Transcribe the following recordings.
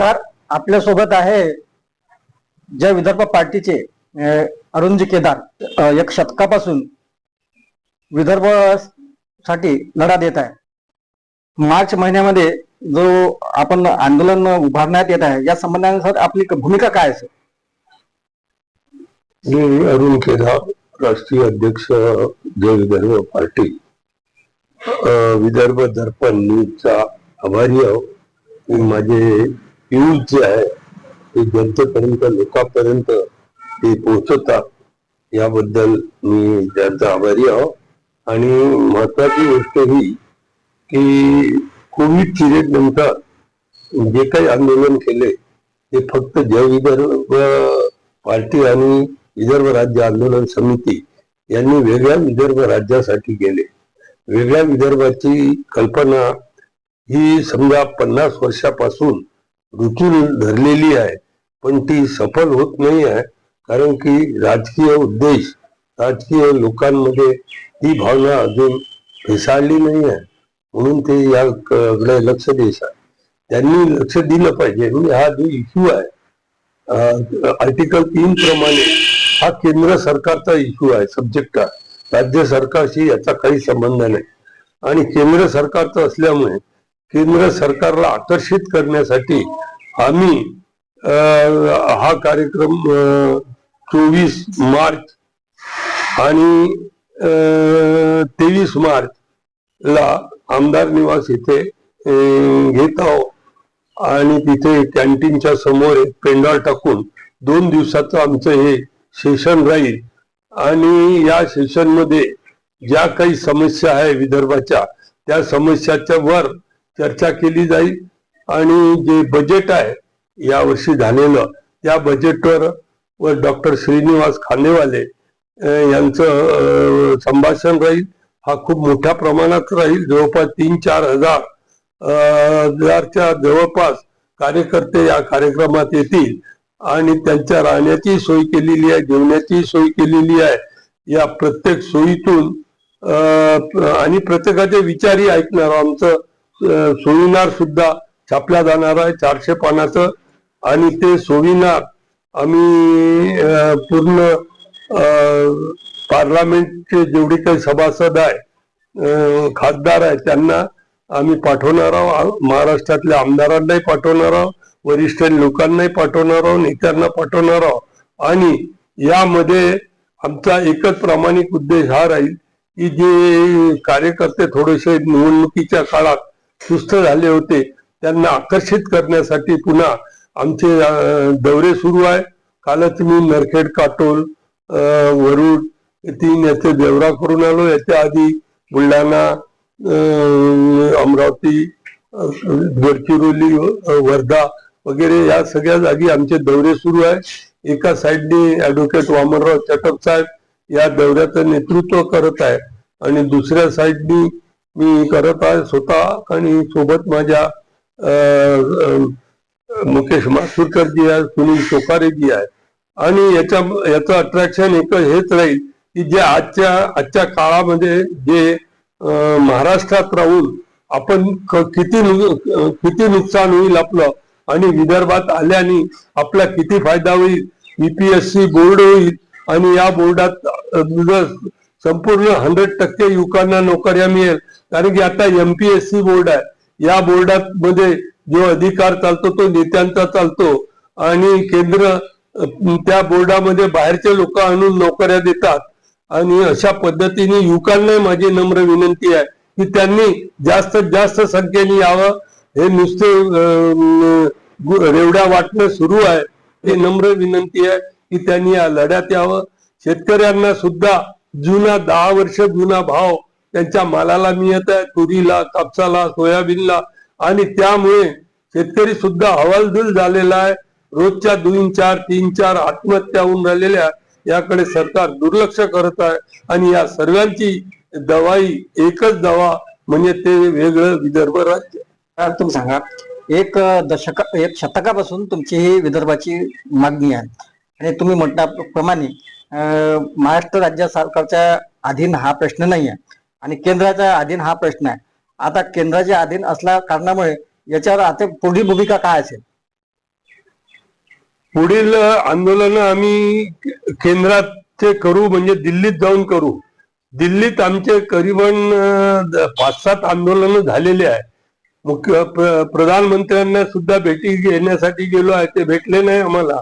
नमस्कार. आपल्यासोबत आहे जय विदर्भ पार्टीचे अरुणजी केदार. एक शतकापासून विदर्भसाठी लढा देत आहे. मार्च महिन्यामध्ये जो आपण आंदोलन उभारण्यात येत आहे या संबंधानुसार आपली भूमिका काय असेल मी अरुण केदार राष्ट्रीय अध्यक्ष जय विदर्भ पार्टी. विदर्भ दर्पण न्यूजचा आभारी आहो. माझे न्यूज जे आहे ते जनतेपर्यंत लोकांपर्यंत ते पोहोचवतात याबद्दल मी त्यांचा आभारी आहो. आणि महत्वाची गोष्ट ही की कोविड पिरियड नंतर जे काही आंदोलन केले ते फक्त जय विदर्भ पार्टी आणि विदर्भ राज्य आंदोलन समिती यांनी वेगळ्या विदर्भ राज्यासाठी केले. वेगळ्या विदर्भाची कल्पना ही समजा पन्नास वर्षापासून रुचून धरलेली आहे. पण ती सफल होत नाही आहे कारण की राजकीय उद्देश राजकीय लोकांमध्ये ती भावना अजून फेसाळली नाही आहे. म्हणून ते याकडे लक्ष द्यायचं त्यांनी लक्ष दिलं पाहिजे. म्हणजे हा जो इश्यू आहे आर्टिकल तीन प्रमाणे हा केंद्र सरकारचा इश्यू आहे सब्जेक्ट राज्य सरकारशी याचा काही संबंध नाही. आणि केंद्र सरकारचा असल्यामुळे केंद्र सरकारला आकर्षित करण्यासाठी आम्ही हा कार्यक्रम चोवीस मार्च आणि तेवीस मार्च ला आमदार निवास इथे घेत आहोत. आणि तिथे कॅन्टीनच्या समोर एक पेंडॉल टाकून दोन दिवसाचं आमचं हे सेशन राहील. आणि या सेशनमध्ये ज्या काही समस्या आहे विदर्भाच्या त्या समस्याच्या वर चर्चा केली जाईल आणि जे बजेट आहे यावर्षी झालेलं त्या बजेटवर व डॉक्टर श्रीनिवास खांदेवाले यांचं संभाषण राहील. हा खूप मोठ्या प्रमाणात राहील. जवळपास तीन चार हजार हजारच्या जवळपास कार्यकर्ते या कार्यक्रमात येतील. आणि त्यांच्या राहण्याची सोय केलेली आहे जेवण्याची सोय केलेली आहे. या प्रत्येक सोयीतून आणि प्रत्येकाचे विचारही ऐकणार आमचं. सोविनार सुद्धा छापल्या जाणार आहे चारशे पानाचं. आणि ते सोविनार आम्ही पूर्ण पार्लामेंटचे पार्लमेंटचे जेवढे काही सभासद आहे खासदार आहे त्यांना आम्ही पाठवणार आहोत. महाराष्ट्रातल्या आमदारांनाही पाठवणार आहोत वरिष्ठ लोकांनाही पाठवणार आहोत नेत्यांना पाठवणार आहोत. आणि यामध्ये आमचा एकच प्रामाणिक उद्देश हा राहील की जे कार्यकर्ते थोडेसे निवडणुकीच्या काळात सुस्त झाले होते. त्यांना आकर्षित करण्यासाठी पुन्हा आमचे दौरे सुरू आहे. कालच मी नरखेड काटोल वरुड तीन याचे देवरा करून आलो. याच्या आधी बुलढाणा अमरावती गडचिरोली वर्धा वगैरे या सगळ्या जागी आमचे दौरे सुरू आहे. एका साईडने ऍडव्होकेट वामनराव चटप साहेब या दौऱ्याचं नेतृत्व करत आहे. आणि दुसऱ्या साईडनी मी करत आहे स्वतः आणि सोबत माझ्या मुकेश अं, मुकेश आहे सुनील चोकारेजी आहे. आणि याच्या याचं अट्रॅक्शन एक हेच राहील की जे आजच्या आजच्या काळामध्ये जे महाराष्ट्रात राहून आपण किती किती नुकसान होईल आपलं आणि विदर्भात आल्याने आपला किती फायदा होईल युपीएससी बोर्ड होईल आणि या बोर्डात संपूर्ण हंड्रेड टक्के युवकांना नोकऱ्या मिळेल कारण की आता एमपीएससी बोर्ड आहे. या बोर्डात मध्ये जो अधिकार चालतो तो नेत्यांचा चालतो. आणि केंद्र त्या बोर्डामध्ये बाहेरचे लोक आणून नोकऱ्या देतात. आणि अशा पद्धतीने युवकांना माझी नम्र विनंती आहे की त्यांनी जास्तीत जास्त संख्येने यावं. हे नुसते रेवड्या वाटणं सुरू आहे. हे नम्र विनंती आहे की त्यांनी या लढ्यात यावं. शेतकऱ्यांना सुद्धा जुना दहा वर्ष जुना भाव त्यांच्या मालाला मिळत आहे तुरीला कापसाला सोयाबीनला. आणि त्यामुळे शेतकरी सुद्धा हवालदिल झालेला आहे. रोजच्या दोन चार तीन चार आत्महत्या होऊन राहिलेल्या याकडे सरकार दुर्लक्ष करत आहे. आणि या सर्वांची दवाई एकच दवा म्हणजे ते वेगळं विदर्भ राज्य. तुम्ही सांगा? एक दशका एक शतकापासून तुमची ही विदर्भाची मागणी आहे. आणि तुम्ही म्हटल्याप्रमाणे अं, महाराष्ट्र राज्य सरकारच्या अधीन हा प्रश्न नाही आहे आणि केंद्राच्या अधीन हा प्रश्न आहे. आता केंद्राच्या अधीन असल्या कारणामुळे याच्यावर आता पुढील भूमिका काय असेल? पुढील आंदोलन आम्ही केंद्रात केंद्राचे करू म्हणजे दिल्लीत जाऊन करू. दिल्लीत आमचे करीबन पाच सात आंदोलन झालेले आहे. मुख्य प्रधानमंत्र्यांना सुद्धा भेटी घेण्यासाठी गेलो आहे. ते भेटले नाही आम्हाला.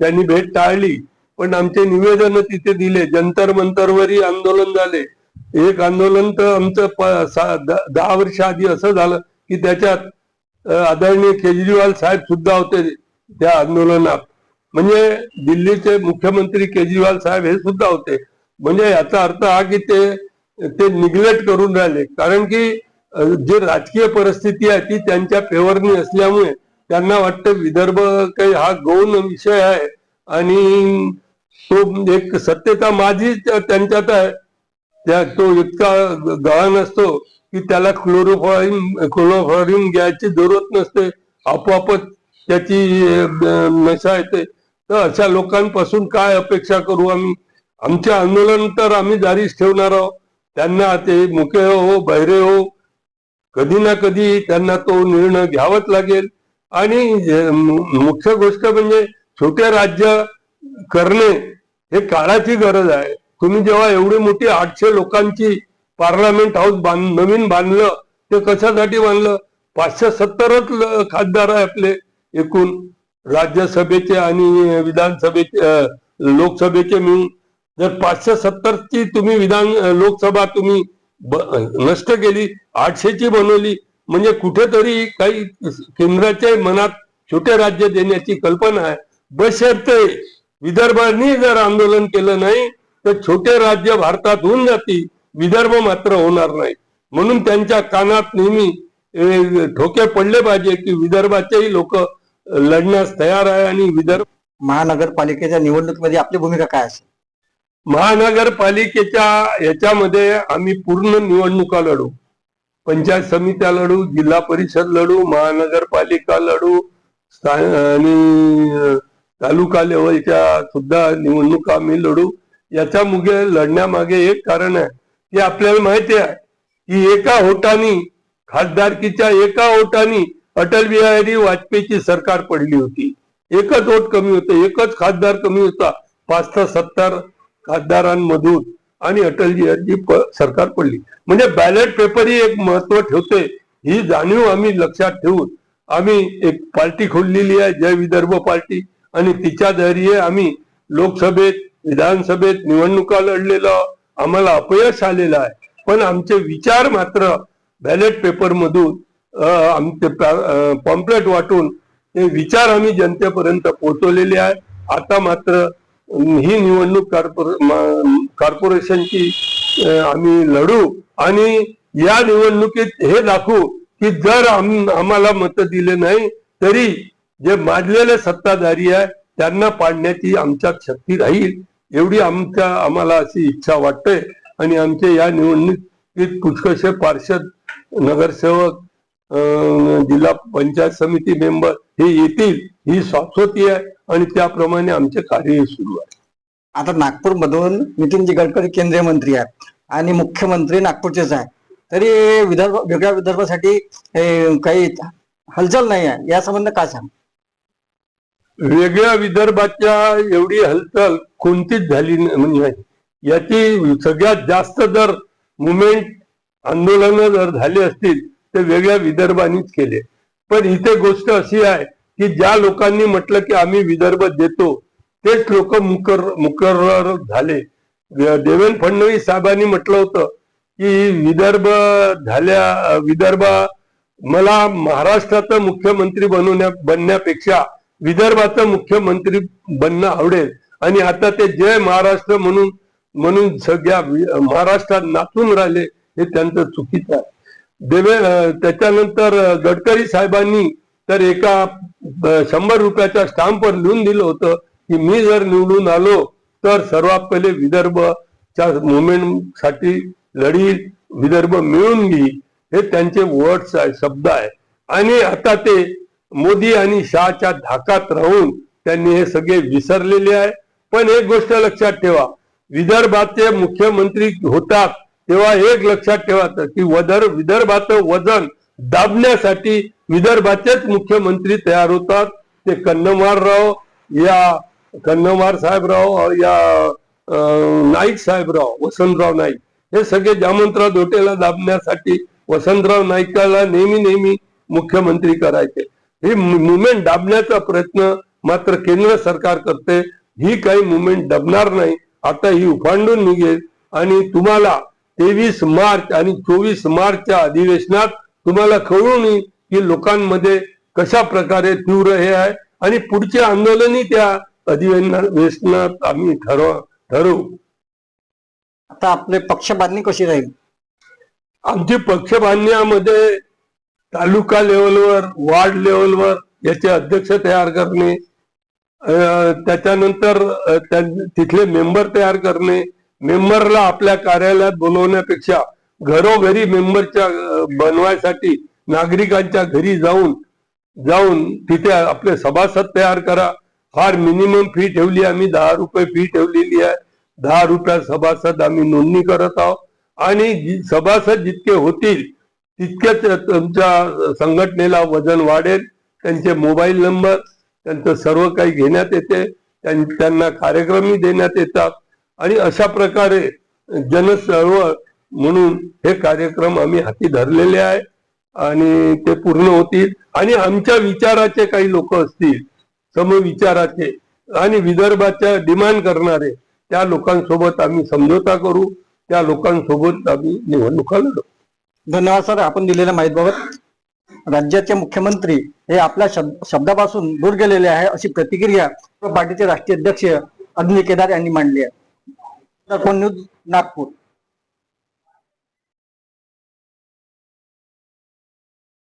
त्यांनी भेट टाळली. पण आमचे निवेदन तिथे दिले. जंतर मंतरवरही आंदोलन झाले. एक आंदोलन तर आमचं द- दहा वर्ष आधी असं झालं की त्याच्यात आदरणीय केजरीवाल साहेब सुद्धा होते त्या आंदोलनात. म्हणजे दिल्लीचे मुख्यमंत्री केजरीवाल साहेब हे सुद्धा होते. म्हणजे याचा अर्थ हा की ते ते निग्लेक्ट करून राहिले. कारण की जे राजकीय परिस्थिती आहे ती त्यांच्या फेवरनी असल्यामुळे त्यांना वाटतं विदर्भ काही हा गौण विषय आहे. आणि तो एक सत्यता माझी त्यांच्यात आहे. त्या तो इतका गहन असतो की त्याला क्लोरोफॉरिम क्लोरोफॉर्म घ्यायची जरूरत नसते. आपोआपच त्याची नशा येते. तर अशा लोकांपासून काय अपेक्षा करू आम्ही? आमचे आंदोलन तर आम्ही जारीच ठेवणार आहोत. त्यांना ते मुके हो बहिरे हो कधी ना कधी त्यांना तो निर्णय घ्यावाच लागेल. आणि मुख्य गोष्ट म्हणजे छोटे राज्य करणे हे काळाची गरज आहे. तुम्ही जेव्हा एवढी मोठी आठशे लोकांची पार्लमेंट हाऊस बांध नवीन बांधलं ते कशासाठी बांधलं? पाचशे सत्तरच खासदार आहे आपले एकूण. राज्यसभेचे आणि विधानसभेचे लोकसभेचे मिळून जर पाचशे सत्तरची तुम्ही विधान लोकसभा तुम्ही नष्ट केली आठशेची बनवली म्हणजे कुठेतरी काही केंद्राच्या मनात छोटे राज्य देण्याची कल्पना आहे. बशर्ते विदर्भांनी जर आंदोलन केलं नाही तर छोटे राज्य भारतात होऊन जातील विदर्भ मात्र होणार नाही. म्हणून त्यांच्या कानात नेहमी ठोके पडले पाहिजे की विदर्भाचेही लोक लढण्यास तयार आहे आणि विदर्भ महानगरपालिकेच्या निवडणुकीमध्ये आपली भूमिका काय असेल? महानगरपालिकेच्या याच्यामध्ये आम्ही पूर्ण निवडणुका लढू. पंचायत समित्या लढू जिल्हा परिषद लढू महानगरपालिका लढू आणि तालुका लेवलच्या सुद्धा निवडणुका आम्ही लढू. याच्या मुगे लढण्यामागे एक कारण आहे. की आपल्याला माहिती आहे की एका होटानी खासदारकीच्या एका होटानी अटल बिहारी वाजपेयीची सरकार पडली होती. एकच वोट कमी होते एकच खासदार कमी होता. पाच ते सत्तर खासदारांमधून आणि अटलजी सरकार पडली. म्हणजे बॅलेट पेपर ही एक महत्त्व ठेवते ही जाणीव आम्ही लक्षात ठेवून आम्ही एक पार्टी खोललेली आहे जय विदर्भ पार्टी. आणि तिच्या धैर्य आम्ही लोकसभेत विधानसभेत निवडणुका लढलेला आम्हाला अपयश आलेलं आहे. पण आमचे विचार मात्र बॅलेट पेपर मधून आमचे पॉम्पलेट वाटून ते विचार आम्ही जनतेपर्यंत पोहोचवलेले आहे आता मात्र ही निवडणूक कॉर्पोरेशनची आम्ही लढू आणि या निवडणुकीत हे दाखवू की जर आम्हाला मत दिले नाही तरी जे माजलेले सत्ताधारी आहे त्यांना पाडण्याची आमच्यात शक्ती राहील. एवढी आमच्या आम्हाला अशी इच्छा वाटते. आणि आमचे या निवडणुकीत पुष्कळशे पार्षद नगरसेवक अं, जिल्हा पंचायत समिती मेंबर हे येतील ही शाश्वती आहे. आणि त्याप्रमाणे आमचे कार्य सुरू आहे. आता नागपूर मधून नितीनजी गडकरी केंद्रीय मंत्री आहेत. आणि मुख्यमंत्री नागपूरचेच आहे तरी विदर्भ वेगळ्या विदर्भासाठी काही हालचाल नाही आहे. या संबंध काय सांग? वेगळ्या विदर्भाच्या एवढी हलचल कोणतीच झाली म्हणजे याची सगळ्यात जास्त जर मुवमेंट आंदोलन जर झाली असतील ते वेगळ्या विदर्भांनीच केले. पण इथे गोष्ट अशी आहे की ज्या लोकांनी म्हटलं की आम्ही विदर्भ देतो तेच लोक मुकर मुकर्र झाले. देवेंद्र फडणवीस साहेबांनी म्हटलं होतं की विदर्भ झाल्या विदर्भ मला महाराष्ट्राचा मुख्यमंत्री बनवण्या बनण्यापेक्षा विदर्भाचं मुख्यमंत्री बनणं आवडेल. आणि आता ते जय महाराष्ट्र म्हणून म्हणून सगळ्या महाराष्ट्रात नाचून राहिले हे त्यांचं चुकीचं आहे. देवे त्याच्यानंतर गडकरी साहेबांनी तर एका शंभर रुपयाच्या स्टॅम्पवर लिहून दिलं होतं की मी जर निवडून आलो तर सर्वात पहिले विदर्भच्या मुवमेंटसाठी लढी विदर्भ मिळून घेईल हे त्यांचे वर्ड्स आहे शब्द आहे. आणि आता ते मोदी आणि शहाच्या धाकात राहून त्यांनी हे सगळे विसरलेले आहे. पण एक गोष्ट लक्षात ठेवा विदर्भाचे मुख्यमंत्री होतात तेव्हा एक लक्षात ठेवायचं की वदर विदर्भाचं वजन दाबण्यासाठी विदर्भाचेच मुख्यमंत्री तयार होतात. ते कन्नमारराव या कन्नमार साहेबराव या नाईक साहेबराव वसंतराव नाईक हे सगळे जामंतराव धोटेला दाबण्यासाठी वसंतराव नाईकाला नेहमी नेहमी मुख्यमंत्री करायचे. ही मुवमेंट दाबण्याचा प्रयत्न मात्र केंद्र सरकार करते. ही काही मुवमेंट दबणार नाही. आता ही उफांडून निघेल आणि तुम्हाला तेवीस मार्च आणि चोवीस मार्चच्या अधिवेशनात तुम्हाला कळून येईल की लोकांमध्ये कशा प्रकारे तीव्र हे आहे आणि पुढचे आंदोलनही त्या अधिवेशनात आम्ही ठरव ठरवू. आता आपले पक्ष बांधणी कशी राहील? आमची पक्ष बांधण्यामध्ये तालुका लेवलवर वार्ड लेवलवर याचे अध्यक्ष तयार करणे त्याच्यानंतर तिथले मेंबर तयार करणे मेंबरला आपल्या कार्यालयात बोलवण्यापेक्षा घरोघरी मेंबरच्या बनवायसाठी नागरिकांच्या घरी जाऊन जाऊन तिथे आपले सभासद तयार करा. फार मिनिमम फी ठेवली आम्ही दहा रुपये फी ठेवलेली आहे. दहा रुपया सभासद आम्ही नोंदणी करत आहोत. आणि सभासद जितके होतील तितकेच तुमच्या संघटनेला वजन वाढेल त्यांचे मोबाईल नंबर त्यांचं सर्व काही घेण्यात येते त्यांना कार्यक्रमही देण्यात येतात. आणि अशा प्रकारे जनचळवळ म्हणून हे कार्यक्रम आम्ही हाती धरलेले आहे आणि ते पूर्ण होतील. आणि आमच्या विचाराचे काही लोक असतील समविचाराचे आणि विदर्भाच्या डिमांड करणारे त्या लोकांसोबत आम्ही समझोता करू त्या लोकांसोबत आम्ही निवडणुका लढू धन्यवाद सर. आपण दिलेल्या माहितीबाबत राज्याचे मुख्यमंत्री हे आपल्या शब्द शब्दापासून दूर गेलेले आहे अशी प्रतिक्रिया पार्टीचे राष्ट्रीय अध्यक्ष अग्नि केदार यांनी मांडली आहे. न्यूज नागपूर.